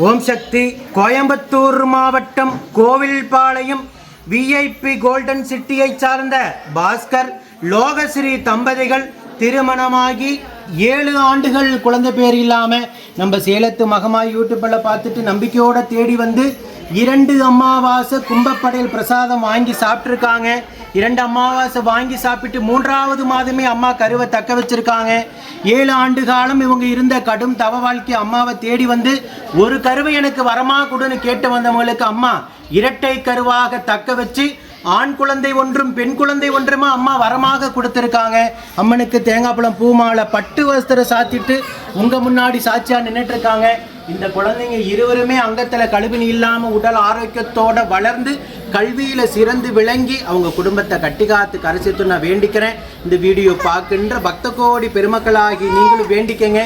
ஓம் சக்தி கோயம்புத்தூர் மாவட்டம் Kovilpalayam VIP golden சிட்டியை சார்ந்த பாஸ்கர் லோகஸ்ரீ தம்பதிகள் திருமணமாகி ஏழு ஆண்டுகள் குழந்தை பேர் இல்லாமல் நம்ம சேலத்து மகமாய் யூடியூப்பில் பார்த்துட்டு நம்பிக்கையோடு தேடி வந்து இரண்டு அமாவாசை கும்பப்படையில் பிரசாதம் வாங்கி சாப்பிட்ருக்காங்க இரண்டு அமாவாசை வாங்கி சாப்பிட்டு மூன்றாவது மாதமே அம்மா கருவை தக்க வச்சுருக்காங்க. ஏழு ஆண்டு காலம் இவங்க இருந்த கடும் தவ வாழ்க்கை அம்மாவை தேடி வந்து ஒரு கருவை எனக்கு வரமா கொடுன்னு கேட்டு வந்தவங்களுக்கு அம்மா இரட்டை கருவாக தக்க வச்சு ஆண் குழந்தை ஒன்றும் பெண் குழந்தை ஒன்றுமா அம்மா வரமாக கொடுத்துருக்காங்க. அம்மனுக்கு தேங்காய் பழம் பூமாலை பட்டு வஸ்திரம் சாத்திட்டு உங்கள் முன்னாடி சாட்சியாக நின்றுட்டு இருக்காங்க இந்த குழந்தைங்க இருவருமே அங்கத்தில் கழுவினி இல்லாமல் உடல் ஆரோக்கியத்தோடு வளர்ந்து கல்வியில் சிறந்து விளங்கி அவங்க குடும்பத்தை கட்டி காத்து கரைச்சித்து நான் வேண்டிக்கிறேன். இந்த வீடியோ பார்க்கின்ற பக்த கோடி பெருமக்களாகி நீங்களும் வேண்டிக்கங்க.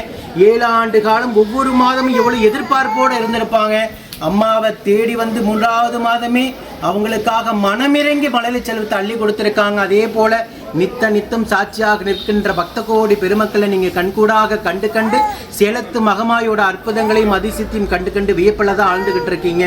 ஏழு ஆண்டு காலம் ஒவ்வொரு மாதமும் எவ்வளோ எதிர்பார்ப்போடு இருந்திருப்பாங்க. அம்மாவை தேடி வந்து மூன்றாவது மாதமே அவங்களுக்காக மனமிறங்கி மலையில செல்வத்தை அள்ளி கொடுத்துருக்காங்க. அதே போல நித்த நித்தம் சாட்சியாக நிற்கின்ற பக்த கோடி பெருமக்களை நீங்கள் கண்கூடாக கண்டு கண்டு சேலத்து மகமாயோட அற்புதங்களையும் அதிசயத்தையும் கண்டு கண்டு வியப்பில் தான் ஆழ்ந்துகிட்டு இருக்கீங்க.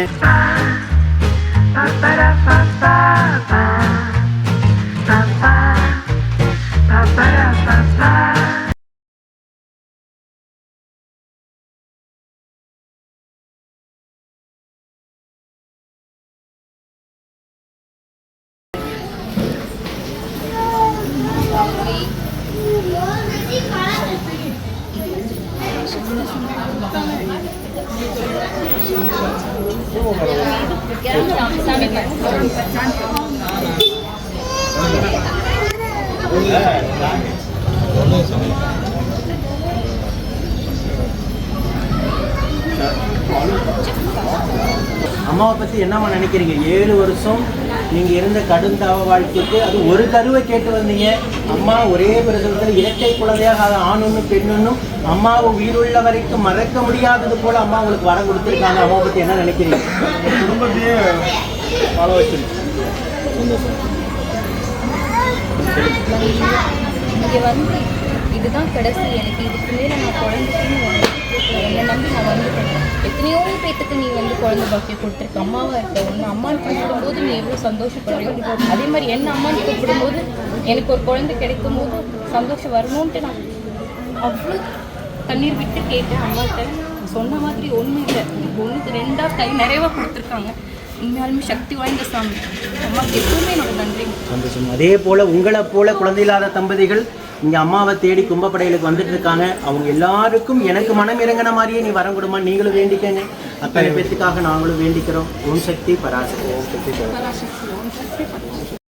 அம்மாவை பத்தி என்னம்மா நினைக்கிறீங்க? ஏழு வருஷம் நீங்க இருந்த கடும் தவ வாழ்க்கைக்கு அது ஒரு கருவை கேட்டு வந்தீங்க. அம்மா ஒரே பிரசவத்தில் இரட்டை குழந்தையாக அது ஆணுன்னு பெண்ணுன்னும் அம்மாவை உயிருள்ள வரைக்கும் மறக்க முடியாதது போல அம்மா உங்களுக்கு வரம் கொடுத்துருக்காங்க. அம்மாவை பத்தி என்ன நினைக்கிறீங்க? குடும்பத்தையே வாழ வச்சிருக்கு. இங்கே வந்து இதுதான் கடைசி எனக்கு இதுக்கு மேலே நான் குழந்தைக்குன்னு என்னை நம்பி நான் வந்துட்டேன். எத்தனையோ பேத்துக்கு நீ வந்து குழந்தை பாக்கியம் கொடுத்துருக்க அம்மாவாக இருக்க ஒன்று அம்மான்னு கூப்பிடும்போது நீ எவ்வளோ சந்தோஷப்படுறியோ அதே மாதிரி என்ன அம்மான்னு கூப்பிடும்போது எனக்கு ஒரு குழந்தை கிடைக்கும் போது சந்தோஷம் வரணும்ன்ட்டு நான் அவ்வளோ தண்ணீர் விட்டு கேட்டேன் அம்மாட்ட. சொன்ன மாதிரி ஒன்றும் இல்லை. ஒன்றுக்கு ரெண்டாக கை நிறைவாக கொடுத்துருக்காங்க. உண்மையாலுமே சக்தி வாய்ந்த சாமி. அம்மாவுக்கு எப்பவுமே என்னோட நன்றிங்க சந்தோஷம். அதே போல உங்களை போல குழந்தை இல்லாத தம்பதிகள் இங்க அம்மாவை தேடி கும்பப்படையிலுக்கு வந்துட்டு இருக்காங்க. அவங்க எல்லாருக்கும் எனக்கு மனம் இறங்கின மாதிரியே நீ வரம் கொடுமா நீங்களும் வேண்டிக்கங்க. அத்தனை பேத்துக்காக நாங்களும் வேண்டிக்கிறோம். ஓம் சக்தி பராசக்தி ஓம் சக்தி பராசக்தி.